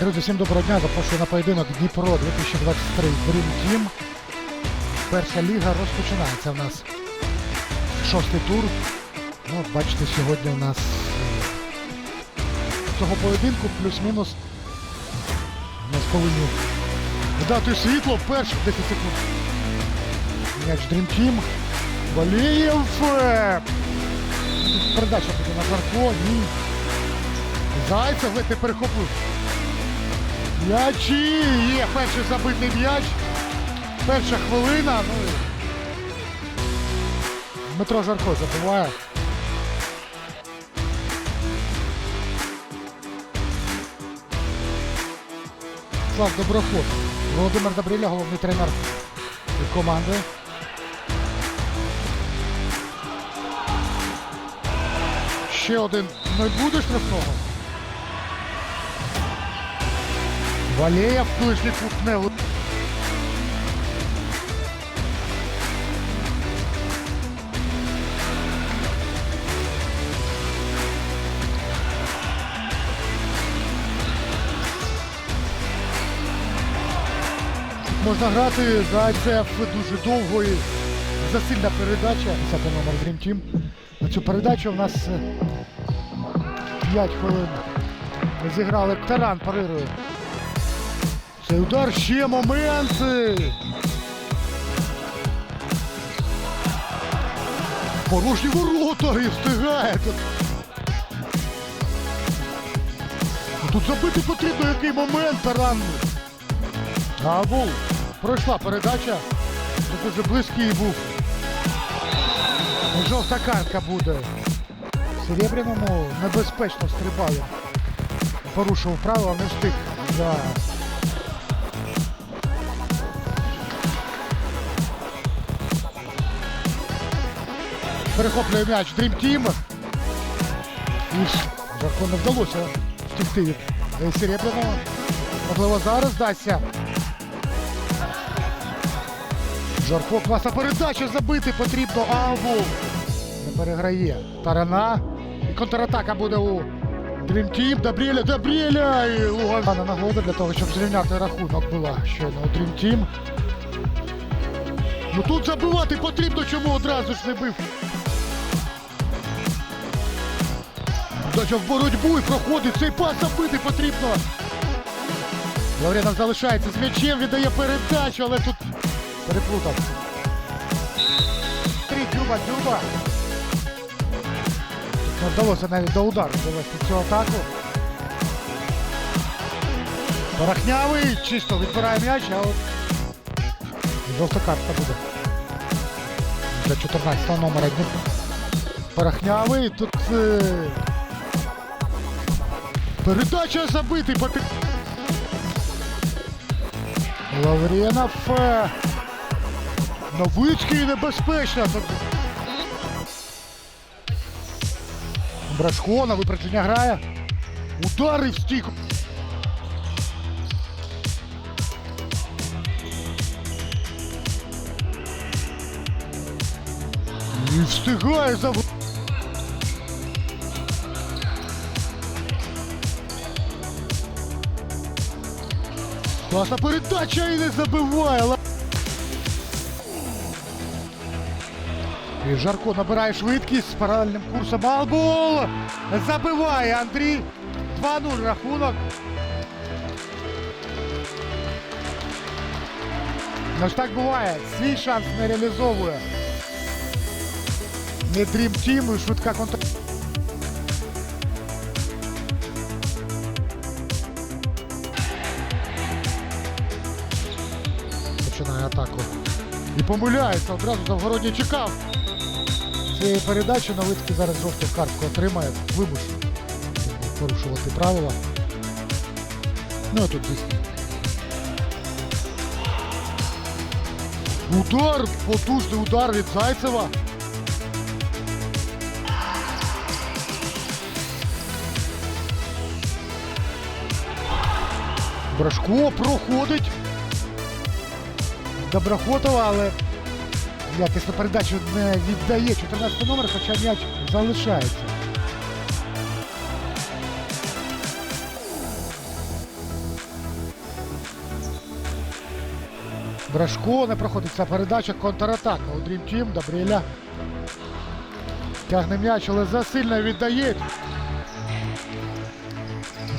Друзі, всім доброго дня. Запрошую на поєдинок Дніпро 2023 Dream Team. Перша ліга розпочинається в нас. Шостий тур. Ну, бачите, сьогодні у нас е, цього поєдинку плюс-мінус у нас повинні дати світло перших 10 секунд. М'яч Dream Team. Валієв. е, Передача буде на Жарко. Ні. Зайцев ледь не перехопив. М'ячі! Є перший забитий м'яч. Перша хвилина. Ну, Дмитро Жарко забиває. Слав Доброход. Володимир Добриля, головний тренер команди. Ще один не буде штрафного. Валеєв ближній кут не ви- Можна грати за Зайцев дуже довго і засильна передача. 10 номер Dream Team. На цю передачу в нас е, 5 хвилин. Зіграли Таран парирує. Цей удар ще моменти. Порожні ворота і встигає. Тут забити потрібно який момент Таран. Гавул. Пройшла передача. Тут дуже близький був. Жовта картка буде. Серебряному небезпечно стрибає. Порушив правила, не встиг. Да. Перехоплює м'яч Dream Team. І Жарко не вдалося втікти від е, Серебряного. Можливо, зараз дасться. Жарко класна передача забити потрібно. Аву. Не переграє. Тарана. І контратака буде у Dream Team. Добріля, Добріля! І Лугана нагода для того, щоб зрівняти рахунок була щойно у Dream Team. Ну тут забивати потрібно, чому одразу ж не бив. Дача в боротьбу і проходить. Цей пас забити потрібно. Лавренов залишається з м'ячем, віддає передачу, але тут переплутав. Три, Дзюба. Тут не вдалося навіть до удару довести цю атаку. Порохнявий, чисто відбирає м'яч, а от жовта картка буде. Для 14 номера Дніпро. Порохнявий, тут е... передача забитий. Попі... Лавренов. е, Новицький небезпечно. Брашко на випередження грає. Удари в стік. І встигає за. Класна передача і не забиває. Ла- І Жарко набирає швидкість з паралельним курсом. Албол! Забиває Андрій. 2-0 рахунок. Ну ж так буває. Свій шанс не реалізовує. Не Dream Team і швидка контр... І помиляється, одразу Завгородній чекав. Цієї передачі Новицький зараз жовту картку отримає. Вимушений порушувати правила. Ну а тут звісно. Удар, потужний удар від Зайцева. Брашко проходить. Доброхотова, але якісно передачу не віддає 14 номер, хоча м'яч залишається. Брашко не проходить ця передача. Контратака. У Dream Team. Добріля. Тягне м'яч, але засильно віддає.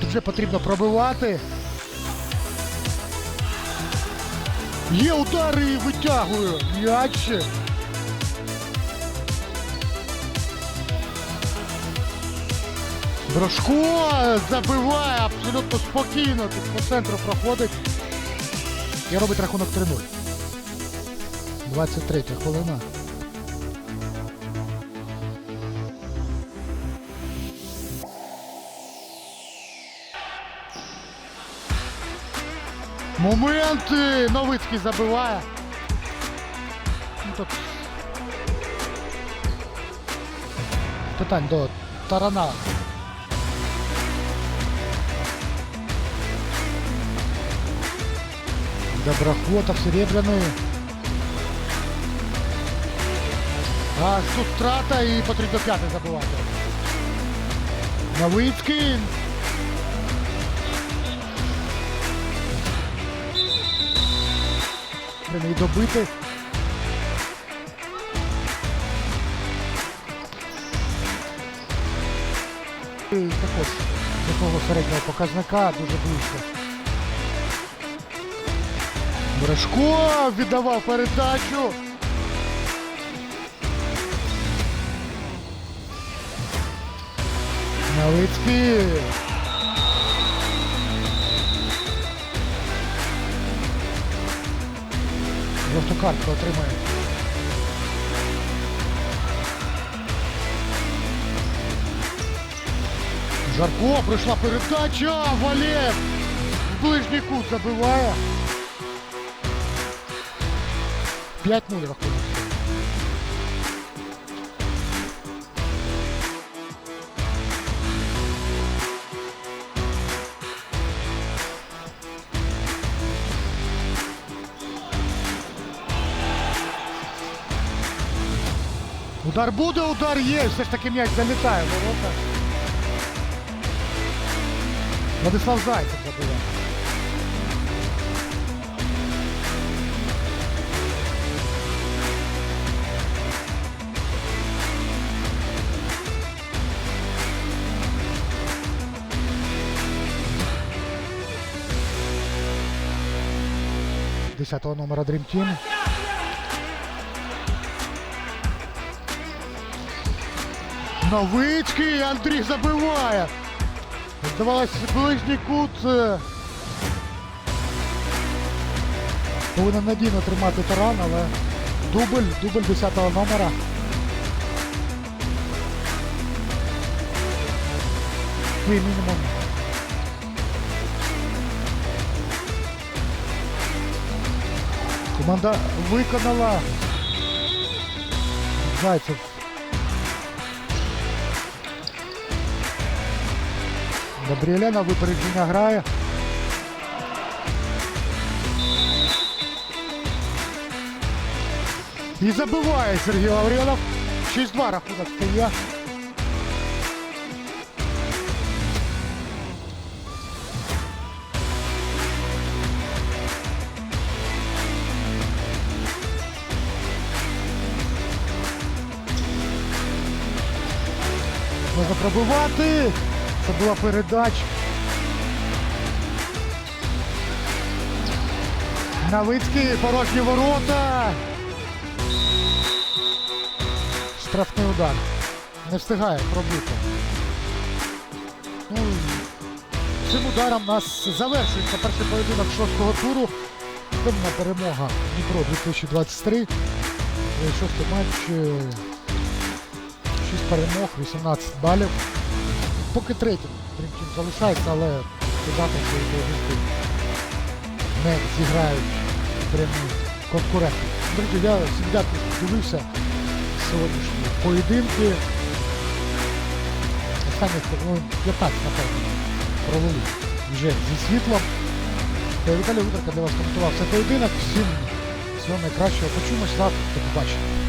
Дуже потрібно пробивати. Є удари і витягує Яче. Брошко забиває абсолютно спокійно. Тут по центру проходить. І робить рахунок 3-0. 23 хвилина. Моменти! Новицький забиває. Ну, тут... Питань до Тарана. Доброхотов, Серебряный. А тут трата і потрібно п'ятий забивати. Новицький. Треба добити. І також до того середнього показника дуже близько. Брешко віддавав передачу. Новицький. Картку отримає. Жарко, прийшла передача, Валєв ближній кут забиває. 5-0 рахунок. Удар буде, удар є, все ж таки м'яч залітає ворота. Владислав Зайцев забиває. Десятого номера Dream Team. Новицький Андрій забиває. Здавалося, ближній кут. е, Повинен надійно тримати таран, але дубль, дубль 10-го номера. Свій мінімум. Команда виконала. Зайцев Габріеля на випередження грає. І забиває Сергій Лавренов. 6-2 рахунок стає. Можна пробивати. Це була передача. Новицький, порожні ворота. Штрафний удар. Не встигає пробити. Ну, цим ударом нас завершується перший поєдинок шостого туру. Певна перемога Дніпро 2023. Е, Шостий матч. 6 перемог, 18 балів. Поки третім Дрімтім залишається, але свої поєдинки не зіграють прямі конкуренти. Друзі, я завжди дивився сьогоднішні поєдинки. Останніх ну, 15, напевно, провели вже зі світлом. Е, Віталій Утерка для вас коментував цей поєдинок. Всім всього найкращого. Почуємось завтра. До побачення.